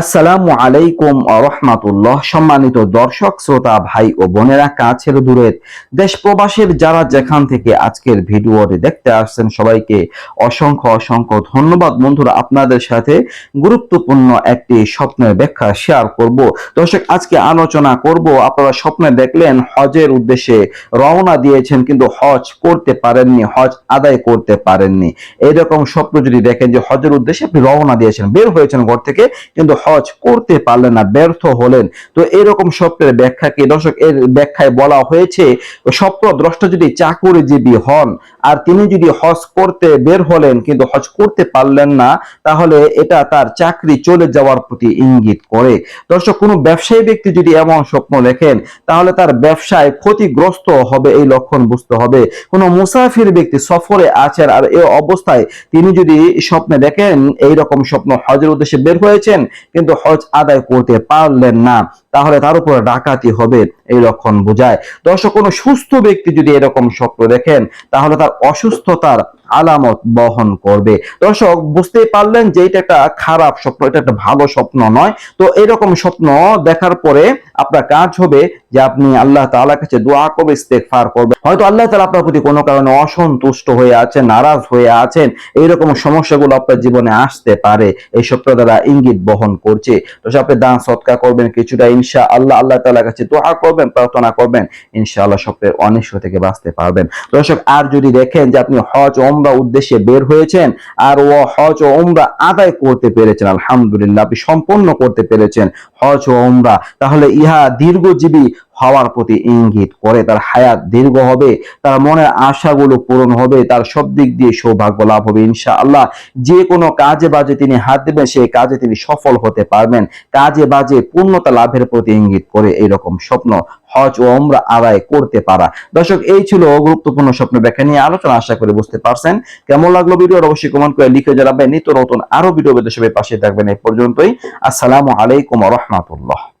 আসসালামু আলাইকুম রহমাতুল্লাহ। সম্মানিত দর্শক, শ্রোতা, ভাই ও বোনেরা, কাছের দূরের দেশ প্রবাসীর যারা যেখান থেকে আজকের ভিডিওটি দেখতে আসছেন, সবাইকে অসংখ্য অসংখ্য ধন্যবাদ। বন্ধুরা, আপনাদের সাথে গুরুত্বপূর্ণ একটি স্বপ্নের ব্যাখ্যা শেয়ার করব। দর্শক, আজকে আলোচনা করব, আপনারা স্বপ্নে দেখলেন হজের উদ্দেশ্যে রওনা দিয়েছেন, কিন্তু হজ করতে পারেননি, হজ আদায় করতে পারেননি। এরকম স্বপ্ন যদি দেখেন যে হজের উদ্দেশ্যে আপনি রওনা দিয়েছেন, বের হয়েছেন ঘর থেকে, কিন্তু হজ করতে পারলেন না, ব্যর্থ হলেন। তো এরকম স্বপ্নের ব্যাখ্যা কি? দর্শক, এর ব্যাখ্যায় বলা হয়েছে স্বপ্ন দ্রষ্টা যদি চাকুরিজীবী হন, আর তিনি যদি হজ করতে বের হলেন কিন্তু হজ করতে পারলেন না, তাহলে এটা তার চাকরি চলে যাওয়ার প্রতি ইঙ্গিত করে। দর্শক, কোনো ব্যবসায়ী ব্যক্তি যদি এমন স্বপ্ন দেখেন, তাহলে তার ব্যবসায় ক্ষতিগ্রস্ত হবে এই লক্ষণ বুঝতে হবে। কোনো মুসাফির ব্যক্তি সফরে আছেন আর এই অবস্থায় তিনি যদি স্বপ্নে দেখেন এই রকম স্বপ্ন হজের উদ্দেশ্যে বের হয়েছেন কিন্তু হজ আদায় করতে পারলেন না। তাহলে তার উপর ডাকাতি হবে এই লক্ষণ বোঝায়। দর্শক, কোনো সুস্থ ব্যক্তি যদি এরকম স্বপ্ন দেখেন, তাহলে তার অসুস্থতার আলামত বহন করবে। দর্শক, বুঝতেই পারলেন যে এটা একটা খারাপ স্বপ্ন, এটা একটা ভালো স্বপ্ন নয়। তো এরকম স্বপ্ন দেখার পরে আপনার কাজ হবে যে আপনি আল্লাহ তাআলার কাছে দোয়া করবে ইস্তেগফার করবে হয়তো আল্লাহ তাআলা আপনার প্রতি কোনো কারণে অসন্তুষ্ট হয়ে আছেন, নারাজ হয়ে আছেন। এইরকম সমস্যাগুলো আপনার জীবনে আসতে পারে। এই স্বপ্ন দ্বারা ইঙ্গিত বহন করছে। তো আপনি দান সৎকার করবেন, কিছুটা ইনশা আল্লাহ আল্লাহ তালার কাছে দোয়া করবেন, প্রার্থনা করবেন, ইনশাআল্লাহ সবের অনিশ্চ থেকে বাঁচতে পারবেন। দর্শক, আর যদি দেখেন যে আপনি হজ ওমরা উদ্দেশ্যে বের হয়েছেন, আর ও হজ ও ওমরা আদায় করতে পেরেছেন, আলহামদুলিল্লাহ, আপনি সম্পন্ন করতে পেরেছেন হজ ও ওমরা তাহলে ইহা দীর্ঘজীবী হওয়ার প্রতি ইঙ্গিত করে। তার হায়াত দীর্ঘ হবে, তার মনের আশাগুলো পূরণ হবে, তার সব দিক দিয়ে সৌভাগ্য লাভ হবে ইনশা আল্লাহ যে কোনো কাজে বাজে তিনি হাত দেবেন, সেই কাজে তিনি সফল হতে পারবেন। কাজে বাজে পূর্ণতা লাভের প্রতি ইঙ্গিত করে এইরকম স্বপ্ন হজ ও ওমরা আদায় করতে পারা। দর্শক, এই ছিল গুরুত্বপূর্ণ স্বপ্ন ব্যাখ্যা নিয়ে আলোচনা, আশা করে বুঝতে পারছেন। কেমন লাগল ভিডিও অবশ্যই কমেন্ট করে লিখে জানাবেন। নিত্য নতুন আরও ভিডিও পেতে সবাই পাশে থাকবেন। এই পর্যন্তই। আসসালামু আলাইকুম রহমাতুল্লাহ।